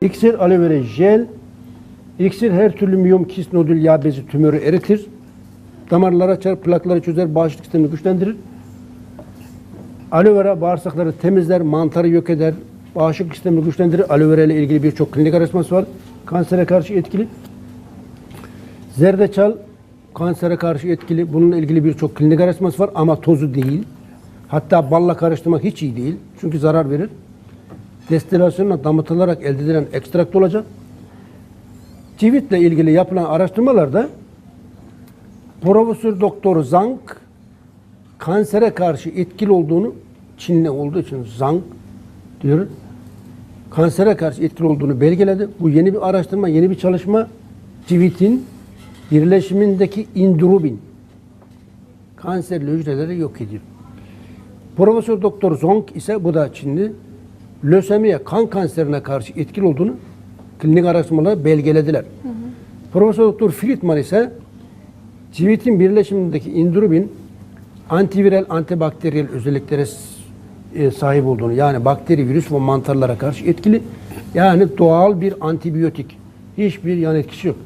İksir aloe vera jel. İksir her türlü miyom, kist, nodül, yağ bezi tümörü eritir. Damarları açar, plakları çözer, bağışıklık sistemini güçlendirir. Aloe vera bağırsakları temizler, mantarı yok eder, bağışıklık sistemini güçlendirir. Aloe vera ile ilgili birçok klinik araştırması var. Kansere karşı etkili. Zerdeçal kansere karşı etkili. Bununla ilgili birçok klinik araştırması var ama tozu değil. Hatta balla karıştırmak hiç iyi değil. Çünkü zarar verir. Destilasyonla damıtılarak elde edilen ekstrakt olacak. Civitle ilgili yapılan araştırmalarda Profesör Doktor Zhang kansere karşı etkili olduğunu Çinli olduğu için Zhang diyor. Kansere karşı etkili olduğunu belgeledi. Bu yeni bir araştırma, yeni bir çalışma. Civitin birleşimindeki indurubin kanserli hücreleri yok ediyor. Profesör Doktor Zong ise bu da Çinli lösemiye kan kanserine karşı etkili olduğunu klinik araştırmalar belgelediler. Profesör Doktor Friedman ise civitin birleşimindeki indurubin antiviral, antibakteriyel özelliklere e, sahip olduğunu yani bakteri, virüs ve mantarlara karşı etkili yani doğal bir antibiyotik. Hiçbir yan etkisi yok.